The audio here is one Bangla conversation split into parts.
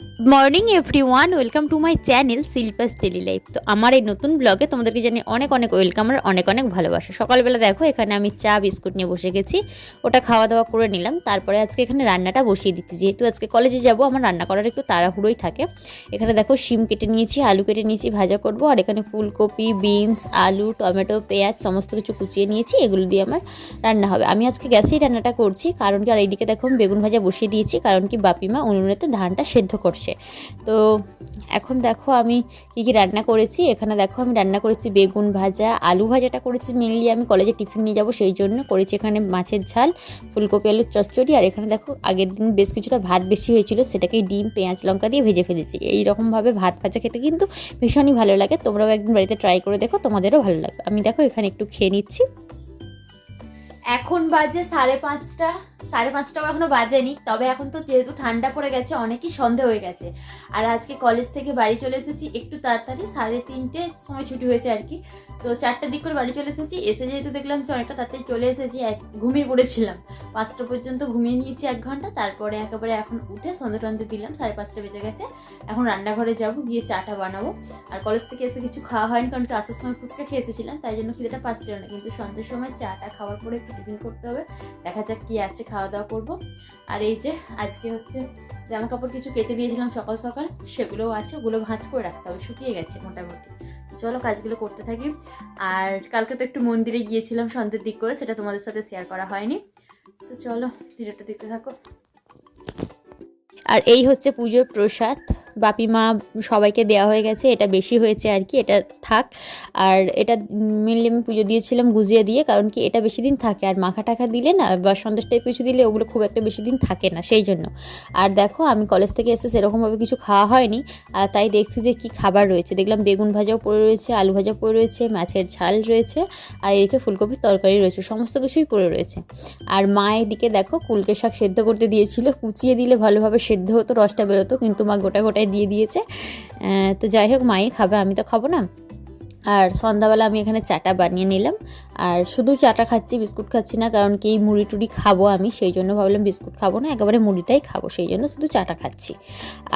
you morning everyone welcome to my channel Shilpa's daily life তো আমার এই নতুন ব্লগে তোমাদেরকে জানি অনেক অনেক ওয়েলকাম আর অনেক অনেক ভালোবাসা। সকালবেলা দেখো, এখানে আমি চা, বিস্কুট নিয়ে বসে গেছি। ওটা খাওয়া দাওয়া করে নিলাম। তারপরে আজকে এখানে রান্নাটা বসিয়ে দিচ্ছি। যেহেতু আজকে কলেজে যাব, আমার রান্না করার একটু তাড়াহুড়োই থাকে। এখানে দেখো শিম কেটে নিয়েছি, আলু কেটে নিয়েছি, ভাজা করব। আর এখানে ফুলকপি বিনস আলু, টমেটো, পেঁয়াজ, সমস্ত কিছু কুচিয়ে নিয়েছি। এগুলো দিয়ে আমার রান্না হবে। আমি আজকে গ্যাসেই রান্নাটা করছি। কারণ কি, আর এইদিকে দেখো বেগুন ভাজা বসিয়ে দিয়েছি। কারণ কি, বাপিমা উনুনেতে ধানটা সেদ্ধ করছে। তো এখন দেখো আমি কী কী রান্না করেছি। এখানে দেখো আমি রান্না করেছি বেগুন ভাজা, আলু ভাজাটা করেছি মেনলি আমি কলেজে টিফিন নিয়ে যাব সেই জন্য। করেছি এখানে মাছের ঝাল, ফুলকপি আলুর চচ্চড়ি, আর এখানে দেখো আগের দিন বেশ কিছুটা ভাত বেশি হয়েছিল, সেটাকেই ডিম, পেঁয়াজ, লঙ্কা দিয়ে ভেজে ফেলেছি। এই রকমভাবে ভাত ভাজা খেতে কিন্তু ভীষণই ভালো লাগে। তোমরাও একদিন বাড়িতে ট্রাই করে দেখো, তোমাদেরও ভালো লাগবে। আমি দেখো এখানে একটু খেয়ে নিচ্ছি। এখন বাজে সাড়ে পাঁচটা। সাড়ে পাঁচটাও এখনও বাজেনি, তবে এখন তো যেহেতু ঠান্ডা পড়ে গেছে, অনেকই সন্ধে হয়ে গেছে। আর আজকে কলেজ থেকে বাড়ি চলে এসেছি একটু তাড়াতাড়ি, সাড়ে তিনটে সময় ছুটি হয়েছে আর কি। তো চারটার দিক করে বাড়ি চলে এসেছি, এসে যেহেতু দেখলাম যে অনেকটা তাড়াতাড়ি চলে এসেছি, এক ঘুমিয়ে পড়েছিলাম। পাঁচটা পর্যন্ত ঘুমিয়ে নিয়েছি এক ঘণ্টা, তারপরে একেবারে এখন উঠে সন্ধে টন্ধে দিলাম, সাড়ে পাঁচটা বেজে গেছে। এখন রান্নাঘরে যাব, গিয়ে চাটা বানাবো। আর কলেজ থেকে এসে কিছু খাওয়া হয়নি, কারণ কি আসার সময় ফুচকা খেয়ে এসেছিলাম, তাই জন্য খিদেটা পাচ্ছিল না। কিন্তু সন্ধ্যের সময় চাটা খাওয়ার পরে একটু টিফিন করতে হবে, দেখা যাক কি আছে খাওয়া দাওয়া করব। আর এই যে, আজকে হচ্ছে জামা কাপড় কিছু কেচে দিয়েছিলাম সকাল সকাল, সেগুলোও আছে, ওগুলো ভাঁজ করে রাখতে হবে, শুকিয়ে গেছে মোটামুটি। চলো কাজগুলো করতে থাকি। আর কালকে তো একটু মন্দিরে গিয়েছিলাম, সন্ধ্যের দিক করে, সেটা তোমাদের সাথে শেয়ার করা হয়নি। তো চলো, ভিডিওটা দেখতে থাকো। আর এই হচ্ছে পুজোর প্রসাদ। বাপি মা সবাইকে দেওয়া হয়ে গেছে, এটা বেশি হয়েছে আর কি, এটা থাক। আর এটা মেনলি আমি পুজো দিয়েছিলাম গুজিয়ে দিয়ে, কারণ কি এটা বেশি দিন থাকে। আর মাখা টাখা দিলে না, বা সন্দেশ টাইপ কিছু দিলে ওগুলো খুব একটা বেশি দিন থাকে না, সেই জন্য। আর দেখো, আমি কলেজ থেকে এসে সেরকমভাবে কিছু খাওয়া হয়নি, আর তাই দেখছি যে কি খাবার রয়েছে। দেখলাম বেগুন ভাজাও পড়ে রয়েছে, আলু ভাজা পড়ে রয়েছে, মাছের ঝাল রয়েছে, আর এদিকে ফুলকপির তরকারি রয়েছে, সমস্ত কিছুই পড়ে রয়েছে। আর মা এদিকে দেখো, কুলকে শাক সেদ্ধ করতে দিয়েছিল, কুচিয়ে দিলে ভালোভাবে সেদ্ধ হতো, রসটা বেরোতো, কিন্তু মা গোটা গোটায় দিয়ে দিয়েছে। তো যাই হোক মাই খাবে আমি তো খাব না। আর সন্ধ্যাবেলা আমি এখানে চাটা বানিয়ে নিলাম। আর শুধু চাটা খাচ্ছি, বিস্কুট খাচ্ছি না, কারণ কি মুড়ি টুড়ি খাব আমি, সেই জন্য ভাবলাম বিস্কুট খাব না, একেবারে মুড়িটাই খাব, সেই জন্য শুধু চাটা খাচ্ছি।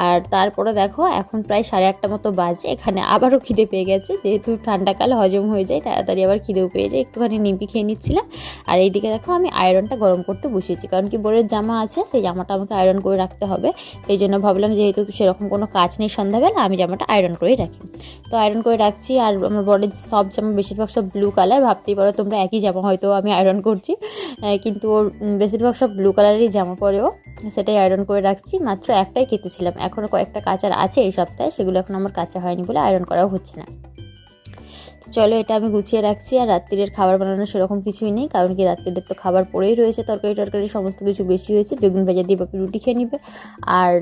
আর তারপরে দেখো, এখন প্রায় সাড়ে আটটা মতো বাজে, এখানে আবারও খিদে পেয়ে গেছে, যেহেতু ঠান্ডাকাল, হজম হয়ে যায়, তাড়াতাড়ি আবার খিদেও পেয়ে যায়, একটুখানি নিমকি খেয়ে নিচ্ছিলাম। আর এইদিকে দেখো, আমি আয়রনটা গরম করতে বসিয়েছি, কারণ কি বোরের জামা আছে, সেই জামাটা আমাকে আয়রন করে রাখতে হবে। সেই জন্য ভাবলাম, যেহেতু সেরকম কোনো কাজ নেই সন্ধ্যাবেলা, আমি জামাটা আয়রন করেই রাখি। তো আয়রন করে রাখছি, আর আমার বডির সব জামা বেশিরভাগ সব ব্লু কালার ভাবতেই পারো তোমরা একই জামা হয়তো আমি আয়রন করছি। কিন্তু ওর বেশিরভাগ সব ব্লু কালারেরই জামা পরেও সেটাই আয়রন করে রাখছি, মাত্র একটাই কেটেছিলাম। এখনও কয়েকটা কাচার আছে এই সপ্তাহে, সেগুলো এখন আমার কাঁচা হয়নি বলে আয়রন করাও হচ্ছে না। চলো এটা আমি গুছিয়ে রাখছি আর রাত্রিরের খাবার বানানো সেরকম কিছুই নেই কারণ কি রাত্রিরের তো খাবার পড়েই রয়েছে তরকারি টরকারি সমস্ত কিছু বেশি হয়েছে বেগুন ভাজা দিয়ে বাপি রুটি খেয়ে নিবে আর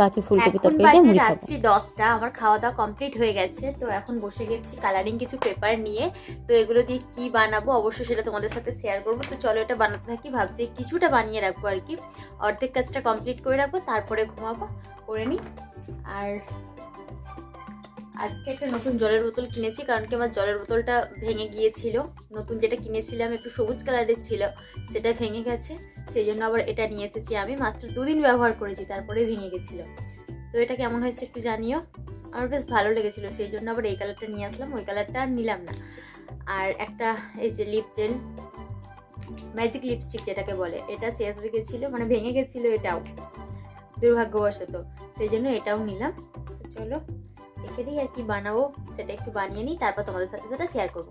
বাকি ফুলকপি তরকারি দিয়ে মুড়ি খাবে। রাত্রি দশটা আমার খাওয়া দাওয়া কমপ্লিট হয়ে গেছে তো এখন বসে গেছি কালারিং কিছু পেপার নিয়ে তো এগুলো দিয়ে কি বানাবো অবশ্যই সেটা তোমাদের সাথে শেয়ার করব তো চলো এটা বানাতে থাকি ভাবছি কিছুটা বানিয়ে রাখব আর কি অর্ধেক কাজটা কমপ্লিট করে রাখব তারপরে ঘুমাবো করে নিই আর আজকে একটা নতুন জলের বোতল কিনেছি, কারণ কি আমার জলের বোতলটা ভেঙে গিয়েছিল। নতুন যেটা কিনেছিলাম, একটু সবুজ কালারের ছিল, সেটা ভেঙে গেছে। সেই জন্য আবার এটা নিয়ে এসেছি আমি। মাত্র দুদিন ব্যবহার করেছি, তারপরে ভেঙে গেছিল। তো এটা কেমন হয়েছে একটু জানিও। আমার বেশ ভালো লেগেছিল, সেই জন্য আবার এই কালারটা নিয়ে আসলাম। ওই কালারটা আর নিলাম না। আর একটা, এই যে লিপ জেল ম্যাজিক লিপস্টিক যেটাকে বলে, এটা শেষ হয়ে গেছিল মানে ভেঙে গেছিল, এটাও। দুর্ভাগ্যবশত, সেই জন্য এটাও নিলাম। চলো রেখে দিই আর কি বানাবো, সেটা একটু বানিয়ে নিই, তারপর তোমাদের সাথে সেটা শেয়ার করব।